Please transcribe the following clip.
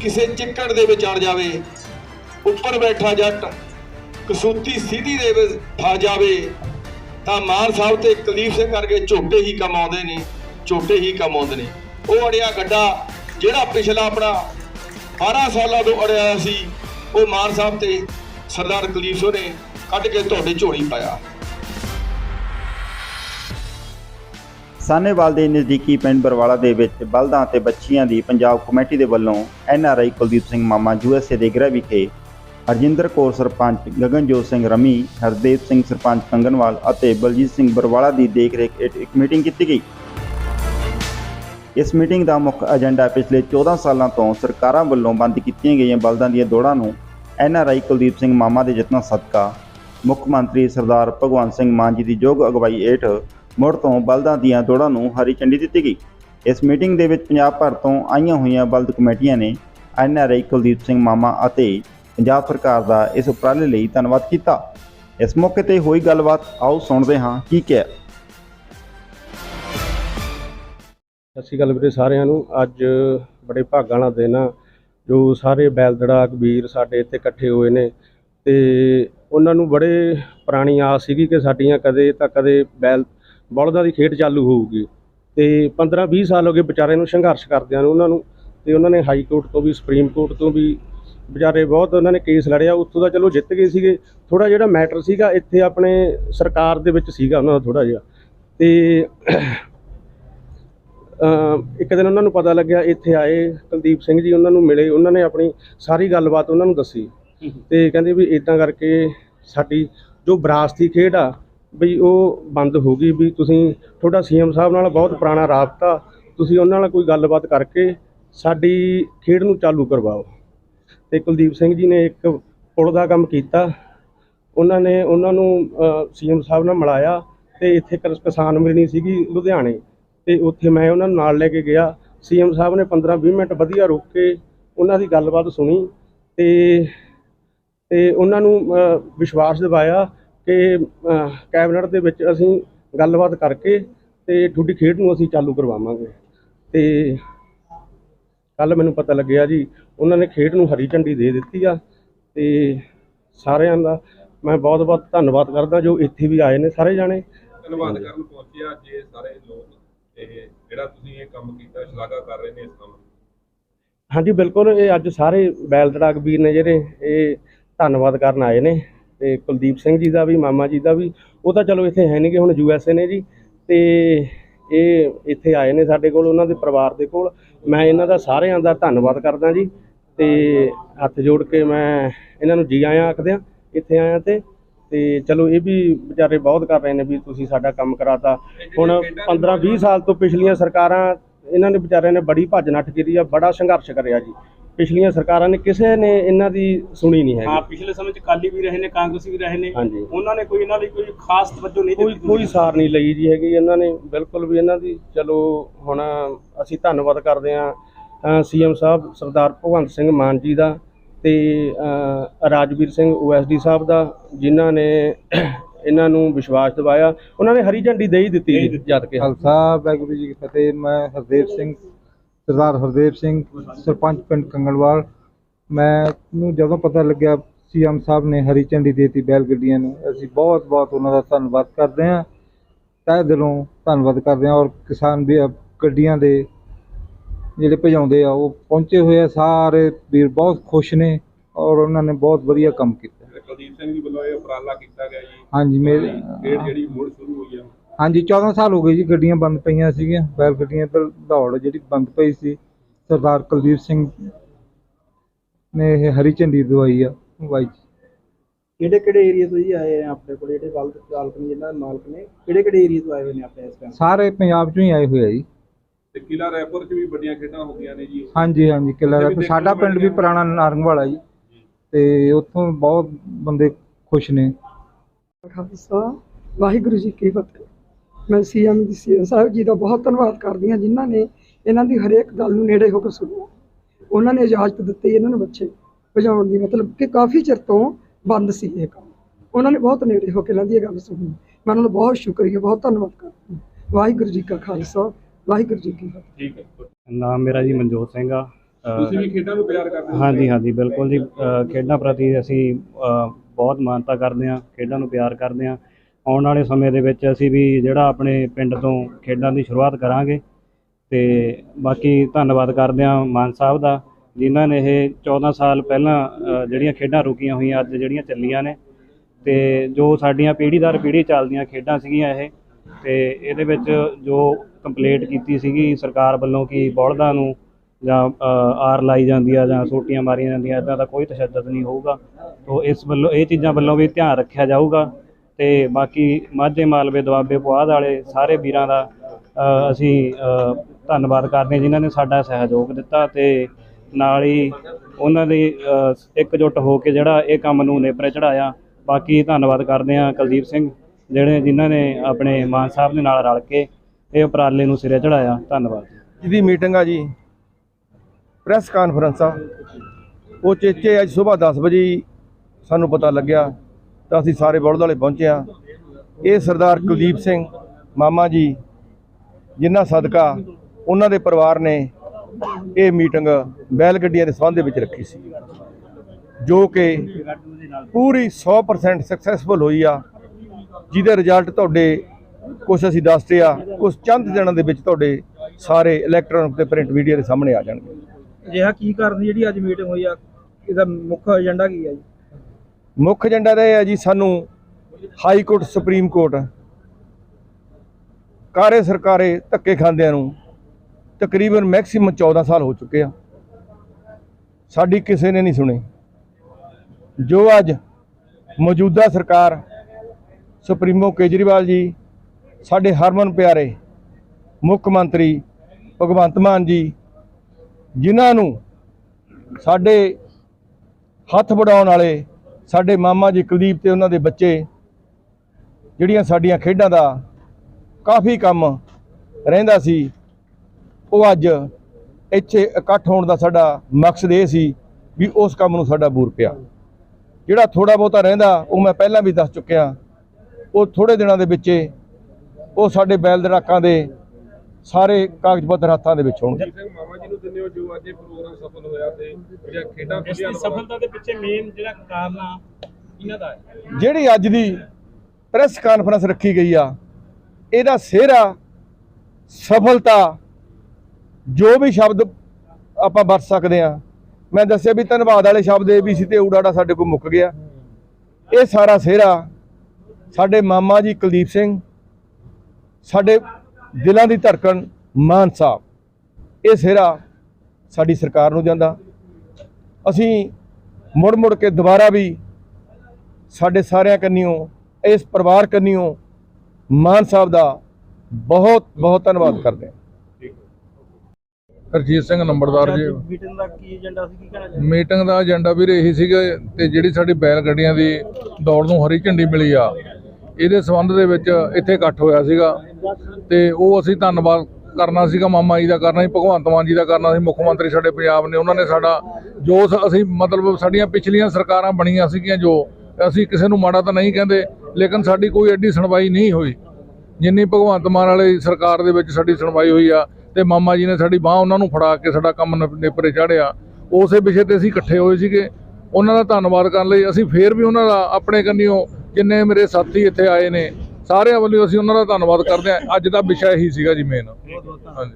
ਕਿਸੇ ਚਿੱਕੜ ਦੇ ਵਿੱਚ ਅੜ ਜਾਵੇ, ਉੱਪਰ ਬੈਠਾ ਜੱਟ ਕਸੂਤੀ ਸਿੱਧੀ ਦੇ ਵਿੱਚ ਫਾ ਜਾਵੇ, ਤਾਂ ਮਾਨ ਸਾਹਿਬ ਤੇ ਕੁਲਦੀਪ ਸਿੰਘ ਕਰਕੇ ਝੋਟੇ ਹੀ ਕਮਾਉਂਦੇ ਨੇ, ਝੋਟੇ ਹੀ ਕਮਾਉਂਦੇ ਨੇ। ਉਹ ਅੜਿਆ ਗੱਡਾ ਜਿਹੜਾ ਪਿਛਲਾ ਆਪਣਾ 12 ਸਾਲਾਂ ਤੋਂ ਅੜਿਆ ਸੀ, ਉਹ ਮਾਨ ਸਾਹਿਬ ਤੇ ਸਰਦਾਰ ਕੁਲਦੀਪ ਸਿੰਘ ਨੇ ਕੱਢ ਕੇ ਤੁਹਾਡੇ ਝੋਲੀ ਪਾਇਆ। ਸਾਨੇਵਾਲ ਦੇ ਨਜ਼ਦੀਕੀ ਪਿੰਡ ਬਰਵਾਲਾ ਦੇ ਵਿੱਚ ਬਲਦਾਂ ਅਤੇ ਬੱਚੀਆਂ ਦੀ ਪੰਜਾਬ ਕਮੇਟੀ ਦੇ ਵੱਲੋਂ N R I Kuldeep Singh ਮਾਮਾ ਯੂ ਐੱਸ ਏ ਦੇ ਗ੍ਰਹਿ ਵਿਖੇ ਹਰਜਿੰਦਰ ਕੌਰ ਸਰਪੰਚ, ਗਗਨਜੋਤ ਸਿੰਘ ਰਮੀ, ਹਰਦੇਵ ਸਿੰਘ ਸਰਪੰਚ ਕੰਗਨਵਾਲ ਅਤੇ ਬਲਜੀਤ ਸਿੰਘ ਬਰਵਾਲਾ ਦੀ ਦੇਖਰੇਖ ਹੇਠ ਇੱਕ ਮੀਟਿੰਗ ਕੀਤੀ ਗਈ। ਇਸ ਮੀਟਿੰਗ ਦਾ ਮੁੱਖ ਏਜੰਡਾ ਪਿਛਲੇ 14 ਸਾਲਾਂ ਤੋਂ ਸਰਕਾਰਾਂ ਵੱਲੋਂ ਬੰਦ ਕੀਤੀਆਂ ਗਈਆਂ ਬਲਦਾਂ ਦੀਆਂ ਦੌੜਾਂ ਨੂੰ N R I Kuldeep Singh ਮਾਮਾ ਦੇ ਯਤਨਾਂ ਸਦਕਾ ਮੁੱਖ ਮੰਤਰੀ ਸਰਦਾਰ ਭਗਵੰਤ ਸਿੰਘ ਮਾਨ ਜੀ ਦੀ ਯੋਗ ਅਗਵਾਈ ਹੇਠ ਮੁੜ ਤੋਂ ਬਲਦਾਂ ਦੀਆਂ ਦੌੜਾਂ ਨੂੰ ਹਰੀ ਝੰਡੀ ਦਿੱਤੀ ਗਈ। ਇਸ ਮੀਟਿੰਗ ਦੇ ਵਿੱਚ ਪੰਜਾਬ ਭਰ ਤੋਂ ਆਈਆਂ ਹੋਈਆਂ ਬਲਦ ਕਮੇਟੀਆਂ ਨੇ ਐਨਆਰਆਈ ਕੁਲਦੀਪ ਸਿੰਘ ਮਾਮਾ ਅਤੇ ਪੰਜਾਬ ਸਰਕਾਰ ਦਾ ਇਸ ਉਪਰਾਲੇ ਲਈ ਧੰਨਵਾਦ ਕੀਤਾ। ਇਸ ਮੌਕੇ ਤੇ ਹੋਈ ਗੱਲਬਾਤ, ਆਓ ਸੁਣਦੇ ਹਾਂ ਕੀ ਕਿਹਾ। ਸਤਿ ਸ਼੍ਰੀ ਅਕਾਲ ਵੀਰੇ ਸਾਰਿਆਂ ਨੂੰ। ਅੱਜ ਬੜੇ ਭਾਗਾਂ ਵਾਲਾ ਦਿਨ ਆ, ਜੋ ਸਾਰੇ ਬੈਲ ਦੜਾਕ ਵੀਰ ਸਾਡੇ ਇੱਥੇ ਇਕੱਠੇ ਹੋਏ ਨੇ ਤੇ ਉਹਨਾਂ ਨੂੰ ਬੜੇ ਪੁਰਾਣੀ ਆਸ ਸੀਗੀ ਕਿ ਸਾਡੀਆਂ ਕਦੇ ਤਾਂ ਕਦੇ ਬੈਲ ਬਲਦਾਂ ਦੀ ਖੇਡ ਚਾਲੂ ਹੋਊਗੀ। ਤੇ 15 20 ਸਾਲ ਹੋ ਗਏ ਵਿਚਾਰੇ ਨੂੰ ਸੰਘਰਸ਼ ਕਰਦਿਆਂ ਨੂੰ ਉਹਨਾਂ ਨੂੰ ਤੇ ਉਹਨਾਂ ਨੇ ਹਾਈ ਕੋਰਟ ਤੋਂ ਵੀ ਸੁਪਰੀਮ ਕੋਰਟ ਤੋਂ ਵੀ ਵਿਚਾਰੇ ਬਹੁਤ ਉਹਨਾਂ ਨੇ ਕੇਸ ਲੜਿਆ। ਉੱਥੋਂ ਦਾ ਚਲੋ ਜਿੱਤ ਗਏ ਸੀਗੇ। ਥੋੜਾ ਜਿਹੜਾ ਮੈਟਰ ਸੀਗਾ ਇੱਥੇ ਆਪਣੇ ਸਰਕਾਰ ਦੇ ਵਿੱਚ ਸੀਗਾ ਉਹਨਾਂ ਦਾ ਥੋੜਾ ਜਿਹਾ। ਤੇ ਇੱਕ ਦਿਨ ਉਹਨਾਂ ਨੂੰ ਪਤਾ ਲੱਗਿਆ ਇੱਥੇ ਆਏ ਕੁਲਦੀਪ ਸਿੰਘ ਜੀ ਉਹਨਾਂ ਨੂੰ ਮਿਲੇ। ਉਹਨਾਂ ਨੇ ਆਪਣੀ ਸਾਰੀ ਗੱਲਬਾਤ ਉਹਨਾਂ ਨੂੰ ਦੱਸੀ। ਤੇ ਕਹਿੰਦੇ ਵੀ ਇਦਾਂ ਕਰਕੇ ਸਾਡੀ ਜੋ ਵਿਰਾਸਤੀ ਖੇਡ ਆ ਵੀ ਉਹ ਬੰਦ ਹੋ ਗਈ ਵੀ ਤੁਸੀਂ, ਤੁਹਾਡਾ ਸੀਐਮ ਸਾਹਿਬ ਨਾਲ ਬਹੁਤ ਪੁਰਾਣਾ ਰਾਬਤਾ, ਤੁਸੀਂ ਉਹਨਾਂ ਨਾਲ ਕੋਈ ਗੱਲਬਾਤ ਕਰਕੇ ਸਾਡੀ ਖੇਡ ਨੂੰ ਚਾਲੂ ਕਰਵਾਓ। ਤੇ ਕੁਲਦੀਪ ਸਿੰਘ ਜੀ ਨੇ ਇੱਕ ਪੁਲ ਦਾ ਕੰਮ ਕੀਤਾ, ਉਹਨਾਂ ਨੇ ਉਹਨਾਂ ਨੂੰ ਸੀਐਮ ਸਾਹਿਬ ਨਾਲ ਮਿਲਾਇਆ ਤੇ ਇੱਥੇ ਕਿਸ- ਕਿਸਾਨ ਮਿਲਣੀ ਸੀਗੀ ਲੁਧਿਆਣੇ, ਤੇ ਉੱਥੇ ਮੈਂ ਉਹਨਾਂ ਨੂੰ ਨਾਲ ਲੈ ਕੇ ਗਿਆ। ਸੀਐਮ ਸਾਹਿਬ ਨੇ 15-20 ਮਿੰਟ ਵਧੀਆ ਰੁਕ ਕੇ ਉਹਨਾਂ ਦੀ ਗੱਲਬਾਤ ਸੁਣੀ ਤੇ ਤੇ ਉਹਨਾਂ ਨੂੰ ਵਿਸ਼ਵਾਸ ਦਿਵਾਇਆ ਕਿ ਕੈਬਨਿਟ ਦੇ ਵਿੱਚ ਅਸੀਂ ਗੱਲਬਾਤ ਕਰਕੇ ਤੇ ਤੁਹਾਡੀ ਖੇਡ ਨੂੰ ਅਸੀਂ ਚਾਲੂ ਕਰਵਾਵਾਂਗੇ। ਤੇ ਕੱਲ ਮੈਨੂੰ ਪਤਾ ਲੱਗਿਆ ਜੀ ਉਹਨਾਂ ਨੇ ਖੇਡ ਨੂੰ ਹਰੀ ਝੰਡੀ ਦੇ ਦਿੱਤੀ ਆ ਤੇ ਸਾਰਿਆਂ ਦਾ ਮੈਂ ਬਹੁਤ ਬਹੁਤ ਧੰਨਵਾਦ ਕਰਦਾ ਜੋ ਇੱਥੇ ਵੀ ਆਏ ਨੇ ਸਾਰੇ ਜਾਣੇ। ਧੰਨਵਾਦ ਕਰਨ ਪਹੁੰਚੇ ਆ ਅੱਜ ਇਹ ਸਾਰੇ ਲੋਕ ਤੇ ਜਿਹੜਾ ਤੁਸੀਂ ਇਹ ਕੰਮ ਕੀਤਾ ਸ਼ਲਾਘਾ ਕਰ ਰਹੇ ਨੇ ਇਸ ਕੰਮ। ਹਾਂਜੀ ਬਿਲਕੁਲ ਇਹ ਅੱਜ ਸਾਰੇ ਬੈਲ ਦੜਾਕ ਵੀਰ ਨੇ ਜਿਹੜੇ ਇਹ ਧੰਨਵਾਦ ਕਰਨ ਆਏ ਨੇ। ਤੇ ਕੁਲਦੀਪ ਸਿੰਘ ਜੀ ਦਾ ਵੀ, ਮਾਮਾ ਜੀ ਦਾ ਵੀ, ਉਹ ਤਾਂ ਚਲੋ ਇੱਥੇ ਹੈ ਨਹੀਂਗੇ ਹੁਣ ਯੂ ਐਸ ਏ ਨੇ ਜੀ। ਤੇ ਇਹ ਇੱਥੇ ਆਏ ਨੇ ਸਾਡੇ ਕੋਲ, ਉਹਨਾਂ ਦੇ ਪਰਿਵਾਰ ਦੇ ਕੋਲ। ਮੈਂ ਇਹਨਾਂ ਦਾ ਸਾਰਿਆਂ ਦਾ ਧੰਨਵਾਦ ਕਰਦਾ ਜੀ। ਤੇ ਹੱਥ ਜੋੜ ਕੇ ਮੈਂ ਇਹਨਾਂ ਨੂੰ ਜੀ ਆਇਆਂ ਆਖਦਿਆਂ, ਇੱਥੇ ਆਇਆਂ ਤੇ। ਤੇ ਚਲੋ ਇਹ ਵੀ ਵਿਚਾਰੇ ਬਹੁਤ ਕਰ ਰਹੇ ਨੇ ਵੀ ਤੁਸੀਂ ਸਾਡਾ ਕੰਮ ਕਰਾਤਾ। ਹੁਣ 15 20 ਸਾਲ ਤੋਂ ਪਿਛਲੀਆਂ ਸਰਕਾਰਾਂ, ਇਹਨਾਂ ਨੇ ਵਿਚਾਰਿਆਂ ਨੇ ਬੜੀ ਭੱਜ ਨੱਠ ਕੀਤੀ ਆ, ਬੜਾ ਸੰਘਰਸ਼ ਕਰਿਆ ਜੀ। ਪਿਛਲੀਆਂ ਸਰਕਾਰਾਂ ਨੇ ਕਿਸੇ ਨੇ ਇਹਨਾਂ ਦੀ ਸੁਣੀ ਨਹੀਂ ਹਾਂ ਹੈਗੀ ਪਿਛਲੇ ਸਮੇਂ ਚ ਕਾਲੀ ਵੀ ਰਹੇ ਨੇ ਕਾਂਗਰਸੀ ਵੀ ਰਹੇ ਨੇ। ਹਾਂਜੀ। ਉਹਨਾਂ ਨੇ ਕੋਈ ਇਹਨਾਂ ਲਈ ਕੋਈ ਖਾਸ ਤਵੱਜੋ ਨਹੀਂ ਕੋਈ ਦਿੱਤੀ। ਕੋਈ ਸਾਰ ਨਹੀਂ ਲਈ ਜੀ ਹੈਗੀ। ਇਹਨਾਂ ਨੇ ਬਿਲਕੁਲ ਵੀ ਇਹਨਾਂ ਦੀ ਚਲੋ ਹੁਣ ਅਸੀਂ ਧੰਨਵਾਦ ਕਰਦੇ ਹਾਂ ਸੀਐਮ ਸਾਹਿਬ ਸਰਦਾਰ ਭਗਵੰਤ ਸਿੰਘ ਮਾਨ ਜੀ ਦਾ ਤੇ ਅ, ਰਾਜਵੀਰ ਸਿੰਘ ਓਐਸਡੀ ਸਾਹਿਬ ਦਾ ਜਿਨ੍ਹਾਂ ਨੇ ਇਹਨਾਂ ਨੂੰ ਵਿਸ਼ਵਾਸ ਦਿਵਾਇਆ। ਉਹਨਾਂ ਨੇ ਹਰੀ ਝੰਡੀ ਦੇ ਹੀ ਦਿੱਤੀ ਜੀ ਜਦ ਕੇ। ਖਾਲਸਾ ਵਾਹਿਗੁਰੂ ਜੀ ਕੀ ਫਤਿਹ। ਮੈਂ ਹਰਦੇਵ ਸਿੰਘ ਸਰਦਾਰ ਹਰਦੇਵ ਸਿੰਘ ਸਰਪੰਚ ਪਿੰਡ ਕੰਗਣਵਾਲ। ਮੈਂ ਨੂੰ ਜਦੋਂ ਪਤਾ ਲੱਗਿਆ ਸੀਐਮ ਸਾਹਿਬ ਨੇ ਹਰੀ ਝੰਡੀ ਦੇਤੀ ਬੈਲ ਗੱਡੀਆਂ ਨੂੰ ਅਸੀਂ ਬਹੁਤ ਬਹੁਤ ਉਹਨਾਂ ਦਾ ਧੰਨਵਾਦ ਕਰਦੇ ਹਾਂ। ਤਹਿ ਦਿਲੋਂ ਧੰਨਵਾਦ ਕਰਦੇ ਹਾਂ ਔਰ ਕਿਸਾਨ ਵੀ ਗੱਡੀਆਂ ਦੇ ਜਿਹੜੇ ਭਜਾਉਂਦੇ ਆ ਉਹ ਪਹੁੰਚੇ ਹੋਏ ਆ। ਸਾਰੇ ਵੀਰ ਬਹੁਤ ਖੁਸ਼ ਨੇ ਔਰ ਉਹਨਾਂ ਨੇ ਬਹੁਤ ਵਧੀਆ ਕੰਮ ਕੀਤਾ। ਕੁਲਦੀਪ ਸਿੰਘ ਜੀ ਵੱਲੋਂ ਇਹ ਉਪਰਾਲਾ ਕੀਤਾ ਗਿਆ ਜੀ। ਹਾਂਜੀ ਮੇਰੇ ਜਿਹੜੀ ਮੁੜ ਸ਼ੁਰੂ ਹੋਈ ਹਾਂਜੀ 14 ਸਾਲ ਹੋ ਗਏ ਜੀ ਗੱਡੀਆਂ ਬੰਦ ਪਈਆਂ ਸੀਗੀਆਂ। ਬੈਲ ਗੱਡੀਆਂ ਤੇ ਦੌੜ ਜਿਹੜੀ ਬੰਦ ਪਈ ਸੀ ਸਰਦਾਰ ਕੁਲਦੀਪ ਸਿੰਘ ਨੇ ਇਹ ਹਰੀ ਝੰਡੀ ਦਵਾਈ ਆ ਬਾਈ ਜੀ। ਕਿਹੜੇ ਕਿਹੜੇ ਏਰੀਆ ਤੋਂ ਜੀ ਆਏ ਆ ਆਪਣੇ ਕੋਲ? ਜਿਹੜੇ ਬਲਦ ਚਾਲਕ ਨੇ ਜਿਹਨਾਂ ਦੇ ਮਾਲਕ ਨੇ ਕਿਹੜੇ ਕਿਹੜੇ ਏਰੀਆ ਤੋਂ ਆਏ ਹੋਏ ਨੇ ਆਪਣੇ ਇਸ ਟਾਈਮ ਸਾਰੇ ਪੰਜਾਬ ਚੋਂ ਹੀ ਆਏ ਹੋਏ ਆ ਜੀ। ਤੇ ਕਿਲਾ ਰਾਏਪੁਰ 'ਚ ਵੀ ਵੱਡੀਆਂ ਖੇਡਾਂ ਹੋ ਗਈਆਂ ਨੇ ਜੀ। ਹਾਂਜੀ ਹਾਂਜੀ ਕਿਲਾ ਦਾ ਸਾਡਾ ਪਿੰਡ ਵੀ। ਪੁਰਾਣਾ ਨਾਰੰਗ ਵਾਲਾ ਜੀ। ਤੇ ਉੱਥੋਂ ਬਹੁਤ ਬੰਦੇ ਖੁਸ਼ ਨੇ। ਖਾਲਸਾ। ਵਾਹਿਗੁਰੂ ਜੀ ਕੀ ਫਤਿਹ। ਮੈਂ ਸੀਐਮ ਜੀ ਸੀਐਮ ਸਾਹਿਬ ਜੀ ਦਾ ਬਹੁਤ ਧੰਨਵਾਦ ਕਰਦੀ ਹਾਂ ਜਿਨ੍ਹਾਂ ਨੇ ਇਹਨਾਂ ਦੀ ਹਰੇਕ ਗੱਲ ਨੂੰ ਨੇੜੇ ਹੋ ਕੇ ਸੁਣਿਆ। ਉਹਨਾਂ ਨੇ ਇਜਾਜ਼ਤ ਦਿੱਤੀ ਇਹਨਾਂ ਨੂੰ ਬੱਚੇ ਭਜਾਉਣ ਦੀ ਮਤਲਬ ਕਿ ਕਾਫੀ ਚਿਰ ਤੋਂ ਬੰਦ ਸੀ ਇਹ ਕੰਮ। ਉਹਨਾਂ ਨੇ ਬਹੁਤ ਨੇੜੇ ਹੋ ਕੇ ਇਹਨਾਂ ਦੀ ਇਹ ਗੱਲ ਸੁਣੀ। ਮੈਂ ਉਹਨਾਂ ਦਾ ਬਹੁਤ ਸ਼ੁਕਰੀਆ ਬਹੁਤ ਧੰਨਵਾਦ ਕਰਦੀ ਹਾਂ। ਵਾਹਿਗੁਰੂ ਜੀ ਕਾ ਖਾਲਸਾ ਵਾਹਿਗੁਰੂ ਜੀ ਕੀ ਫਤਿਹ। ਠੀਕ ਹੈ। ਨਾਮ ਮੇਰਾ ਜੀ ਮਨਜੋਤ ਸਿੰਘ ਆ। ਤੁਸੀਂ ਵੀ ਖੇਡਾਂ ਨੂੰ ਪਿਆਰ ਕਰਦੇ ਹੋ? ਹਾਂਜੀ ਹਾਂਜੀ ਬਿਲਕੁਲ ਜੀ। ਖੇਡਾਂ ਪ੍ਰਤੀ ਅਸੀਂ ਬਹੁਤ ਮਾਨਤਾ ਕਰਦੇ ਹਾਂ ਖੇਡਾਂ ਨੂੰ ਪਿਆਰ ਕਰਦੇ ਹਾਂ। ਆਉਣ ਵਾਲੇ ਸਮੇਂ ਦੇ ਵਿੱਚ ਅਸੀਂ ਵੀ ਜਿਹੜਾ ਆਪਣੇ ਪਿੰਡ ਤੋਂ ਖੇਡਾਂ ਦੀ ਸ਼ੁਰੂਆਤ ਕਰਾਂਗੇ। ਤੇ ਬਾਕੀ ਧੰਨਵਾਦ ਕਰਦੇ ਹਾਂ ਮਾਨ ਸਾਹਿਬ ਦਾ, ਜਿਨ੍ਹਾਂ ਨੇ ਇਹ 14 ਸਾਲ ਪਹਿਲਾਂ ਜਿਹੜੀਆਂ ਖੇਡਾਂ ਰੁਕੀਆਂ ਹੋਈਆਂ, ਅੱਜ ਜਿਹੜੀਆਂ ਚੱਲੀਆਂ ਨੇ। ਤੇ ਜੋ ਸਾਡੀਆਂ ਪੀੜ੍ਹੀ ਦਰ ਪੀੜ੍ਹੀ ਚੱਲਦੀਆਂ ਖੇਡਾਂ ਸੀਗੀਆਂ ਇਹ, ਤੇ ਇਹਦੇ ਵਿੱਚ ਜੋ ਕੰਪਲੀਟ ਕੀਤੀ ਸੀਗੀ ਸਰਕਾਰ ਵੱਲੋਂ ਕਿ ਬਲਦਾਂ ਨੂੰ ਜਾਂ ਆਰ ਲਾਈ ਜਾਂਦੀ ਆ ਜਾਂ ਸੋਟੀਆਂ ਮਾਰੀਆਂ ਜਾਂਦੀਆਂ ਇਦਾਂ ਦਾ ਕੋਈ ਤਸ਼ੱਦਦ ਨਹੀਂ ਹੋਊਗਾ। ਤੋ ਇਸ ਵੱਲੋਂ, ਇਹ ਚੀਜ਼ਾਂ ਵੱਲੋਂ ਵੀ ਧਿਆਨ ਰੱਖਿਆ ਜਾਊਗਾ। ਤੇ ਬਾਕੀ ਮਾਝੇ ਮਾਲਵੇ ਦੁਆਬੇ ਪੁਆਧ ਵਾਲੇ ਸਾਰੇ ਵੀਰਾਂ ਦਾ ਅਸੀਂ ਧੰਨਵਾਦ ਕਰਦੇ ਹਾਂ ਜਿਨ੍ਹਾਂ ਨੇ ਸਾਡਾ ਸਹਿਯੋਗ ਦਿੱਤਾ ਤੇ ਨਾਲ ਹੀ ਉਹਨਾਂ ਦੀ ਅ, ਇਕਜੁੱਟ ਹੋ ਕੇ ਜਿਹੜਾ ਇਹ ਕੰਮ ਨੂੰ ਨੇਪਰੇ ਚੜਾਇਆ ਬਾਕੀ ਧੰਨਵਾਦ ਕਰਦੇ ਹਾਂ ਕੁਲਦੀਪ ਸਿੰਘ ਜਿਹੜੇ ਜਿਨ੍ਹਾਂ ਨੇ ਆਪਣੇ ਮਾਨ ਸਾਹਿਬ ਦੇ ਨਾਲ ਰਲ ਕੇ ਇਹ ਉਪਰਾਲੇ ਨੂੰ ਸਿਰੇ ਚੜਾਇਆ ਧੰਨਵਾਦ। ਜਿਹਦੀ ਮੀਟਿੰਗ ਆ ਜੀ ਪ੍ਰੈਸ ਕਾਨਫਰੰਸ ਆ ਉਹ ਚੇਚੇ ਅੱਜ ਸਵੇਰ 10 ਵਜੇ ਸਾਨੂੰ ਪਤਾ ਲੱਗਿਆ ਤਾਂ ਅਸੀਂ ਸਾਰੇ ਬਲਦ ਵਾਲੇ ਪਹੁੰਚੇ ਆ ਇਹ ਸਰਦਾਰ ਕੁਲਦੀਪ ਸਿੰਘ ਮਾਮਾ ਜੀ ਜਿਨ੍ਹਾਂ ਸਦਕਾ ਉਹਨਾਂ ਦੇ ਪਰਿਵਾਰ ਨੇ ਇਹ ਮੀਟਿੰਗ ਬੈਲ ਗੱਡੀਆਂ ਦੇ ਸੰਬੰਧ ਵਿੱਚ ਰੱਖੀ ਸੀ, ਜੋ ਕਿ ਪੂਰੀ 100% ਸਕਸੈਸਫੁਲ ਹੋਈ ਆ। ਜਿਹਦੇ ਰਿਜ਼ਲਟ ਤੁਹਾਡੇ ਕੁਝ ਅਸੀਂ ਦੱਸਦੇ ਆ ਕੁਝ ਚੰਦ ਦਿਨਾਂ ਦੇ ਵਿੱਚ ਤੁਹਾਡੇ ਸਾਰੇ ਇਲੈਕਟ੍ਰੋਨਿਕ ਤੇ ਪ੍ਰਿੰਟ ਮੀਡੀਆ ਦੇ ਸਾਹਮਣੇ ਆ ਜਾਣਗੇ। ਅਜਿਹਾ ਕੀ ਕਾਰਨ ਜਿਹੜੀ ਅੱਜ ਮੀਟਿੰਗ ਹੋਈ ਆ? ਇਹਦਾ ਮੁੱਖ ਏਜੰਡਾ ਕੀ ਹੈ ਜੀ? ਮੁੱਖ ਏਜੰਡਾ ਤਾਂ ਇਹ ਹੈ ਜੀ ਸਾਨੂੰ ਹਾਈ ਕੋਰਟ, ਸੁਪਰੀਮ ਕੋਰਟ। ਕਾਰੇ ਸਰਕਾਰੇ ਧੱਕੇ ਖਾਂਦਿਆਂ ਨੂੰ ਤਕਰੀਬਨ ਮੈਕਸਿਮਮ 14 ਸਾਲ ਹੋ ਚੁੱਕੇ ਆ। ਸਾਡੀ ਕਿਸੇ ਨੇ ਨਹੀਂ ਸੁਣੀ। ਜੋ ਅੱਜ ਮੌਜੂਦਾ ਸਰਕਾਰ, ਸੁਪਰੀਮੋ ਕੇਜਰੀਵਾਲ ਜੀ, ਸਾਡੇ ਹਰਮਨ ਪਿਆਰੇ ਮੁੱਖ ਮੰਤਰੀ ਭਗਵੰਤ ਮਾਨ ਜੀ, ਜਿਨ੍ਹਾਂ ਨੂੰ ਸਾਡੇ ਹੱਥ ਵਡਾਉਣ ਵਾਲੇ ਸਾਡੇ ਮਾਮਾ ਜੀ ਕੁਲਦੀਪ ਤੇ ਉਹਨਾਂ ਦੇ ਬੱਚੇ, ਜਿਹੜੀਆਂ ਸਾਡੀਆਂ ਖੇਡਾਂ ਦਾ ਕਾਫੀ ਕੰਮ ਰਹਿੰਦਾ ਸੀ, ਉਹ ਅੱਜ ਇੱਥੇ ਇਕੱਠ ਹੋਣ ਦਾ ਸਾਡਾ ਮਕਸਦ ਇਹ ਸੀ ਵੀ ਉਸ ਕੰਮ ਨੂੰ ਸਾਡਾ ਬੂਰ ਪਿਆ। ਜਿਹੜਾ ਥੋੜਾ ਬਹੁਤਾ ਰਹਿੰਦਾ, ਉਹ ਮੈਂ ਪਹਿਲਾਂ ਵੀ ਦੱਸ ਚੁੱਕਿਆ, ਉਹ ਥੋੜੇ ਦਿਨਾਂ ਦੇ ਵਿੱਚ ਉਹ ਸਾਡੇ ਬੈਲ ਦੜਾਕਾਂ ਦੇ ਸਾਰੇ ਕਾਗਜ਼ ਪੱਤਰ ਹੱਥਾਂ ਦੇ ਵਿੱਚ ਹੋਣਗੇ। ਸਿੰਘ ਮਾਮਾ ਜੀ ਨੂੰ ਦਿੰਦੇ ਹੋ ਜੋ ਅੱਜ ਇਹ ਪ੍ਰੋਗਰਾਮ ਸਫਲ ਹੋਇਆ ਤੇ ਜਿਹੜੀਆਂ ਖੇਡਾਂ ਇਸ ਖੁੱਲੀਆਂ ਦੀ ਸਫਲਤਾ ਦੇ ਪਿੱਛੇ ਮੇਨ ਜਿਹੜਾ ਕਾਰਨ ਆ ਇਹਨਾਂ ਦਾ ਹੈ? ਜਿਹੜੀ ਅੱਜ ਦੀ ਪ੍ਰੈਸ ਕਾਨਫਰੰਸ ਰੱਖੀ ਗਈ ਆ ਇਹਦਾ ਸਿਹਰਾ ਸਫਲਤਾ ਜੋ ਵੀ ਸ਼ਬਦ ਆਪਾਂ ਵਰਤ ਸਕਦੇ ਆ। ਮੈਂ ਦੱਸਿਆ ਵੀ ਧੰਨਵਾਦ ਵਾਲੇ ਸ਼ਬਦ ਇਹ ਵੀ ਸੀ ਤੇ ਊੜਾੜਾ ਸਾਡੇ ਕੋਲ ਮੁੱਕ ਗਿਆ। ਇਹ ਸਾਰਾ ਸਿਹਰਾ ਸਾਡੇ ਮਾਮਾ ਜੀ ਕੁਲਦੀਪ ਸਿੰਘ ਸਾਡੇ ਦਿਲਾਂ ਦੀ ਧੜਕਣ ਮਾਨ ਸਾਹਿਬ। ਇਹ ਸਿਹਰਾ ਸਾਡੀ ਸਰਕਾਰ ਨੂੰ ਜਾਂਦਾ ਅਸੀਂ ਮੁੜ ਮੁੜ ਕੇ ਦੁਬਾਰਾ ਵੀ ਸਾਡੇ ਸਾਰਿਆਂ ਕੰਨਿਓ ਇਸ ਪਰਿਵਾਰ ਕੰਨਿਓ ਮਾਨ ਸਾਹਿਬ ਦਾ ਬਹੁਤ ਬਹੁਤ ਧੰਨਵਾਦ ਕਰਦੇ ਹਾਂ। ਹਰਜੀਤ ਸਿੰਘ ਨੰਬਰਦਾਰ ਜੀ। ਮੀਟਿੰਗ ਦਾ ਕੀ ਏਜੰਡਾ ਸੀ? ਕੀ ਕਹਿਣਾ ਚਾਹੁੰਦੇ ਮੀਟਿੰਗ ਦਾ ਏਜੰਡਾ ਵੀਰ ਇਹੀ ਸੀਗਾ ਤੇ ਜਿਹੜੀ ਸਾਡੀ ਬੈਲ ਗੱਡੀਆਂ ਦੀ ਦੌੜ ਨੂੰ ਹਰੀ ਝੰਡੀ ਮਿਲੀ ਆ। ਇਹਦੇ ਸੰਬੰਧ ਦੇ ਵਿੱਚ ਇੱਥੇ ਇਕੱਠ ਹੋਇਆ ਸੀਗਾ ਤੇ ਉਹ ਅਸੀਂ ਧੰਨਵਾਦ ਕਰਨਾ ਸੀਗਾ, ਮਾਮਾ ਜੀ ਦਾ ਕਰਨਾ ਸੀ, ਭਗਵੰਤ ਮਾਨ ਜੀ ਦਾ ਕਰਨਾ ਸੀ, ਮੁੱਖ ਮੰਤਰੀ ਸਾਡੇ ਪੰਜਾਬ ਨੇ, ਉਹਨਾਂ ਨੇ ਸਾਡਾ ਜੋ ਸ- ਅਸੀਂ ਮਤਲਬ ਸਾਡੀਆਂ ਪਿਛਲੀਆਂ ਸਰਕਾਰਾਂ ਬਣੀਆਂ ਸੀਗੀਆਂ ਜੋ, ਅਸੀਂ ਕਿਸੇ ਨੂੰ ਮਾੜਾ ਤਾਂ ਨਹੀਂ ਕਹਿੰਦੇ, ਲੇਕਿਨ ਸਾਡੀ ਕੋਈ ਐਡੀ ਸੁਣਵਾਈ ਨਹੀਂ ਹੋਈ। ਜਿੰਨੀ ਭਗਵੰਤ ਮਾਨ ਵਾਲੀ ਸਰਕਾਰ ਦੇ ਵਿੱਚ ਸਾਡੀ ਸੁਣਵਾਈ ਹੋਈ ਆ ਤੇ ਮਾਮਾ ਜੀ ਨੇ ਸਾਡੀ ਬਾਹ ਉਹਨਾਂ ਨੂੰ ਫੜਾ ਕੇ ਸਾਡਾ ਕੰਮ ਨਿਪ- ਨਿਪਰੇ ਚਾੜਿਆ, ਉਸੇ ਵਿਸ਼ੇ ਤੇ ਅਸੀਂ ਇਕੱਠੇ ਹੋਏ ਸੀਗੇ। ਉਹਨਾਂ ਦਾ ਧੰਨਵਾਦ ਕਰਨ ਲਈ ਅਸੀਂ ਫੇਰ ਵੀ ਉਹਨਾਂ ਦਾ ਆਪਣੇ ਕੰਨਿਓ ਜਿੰਨੇ ਮੇਰੇ ਸਾਥੀ ਇੱਥੇ ਆਏ ਨੇ, ਸਾਰਿਆਂ ਵੱਲੋਂ ਅਸੀਂ ਉਹਨਾਂ ਦਾ ਧੰਨਵਾਦ ਕਰਦੇ ਹਾਂ। ਅੱਜ ਦਾ ਵਿਸ਼ਾ ਇਹੀ ਸੀਗਾ ਜੀ ਮੇਨ ਹਾਂਜੀ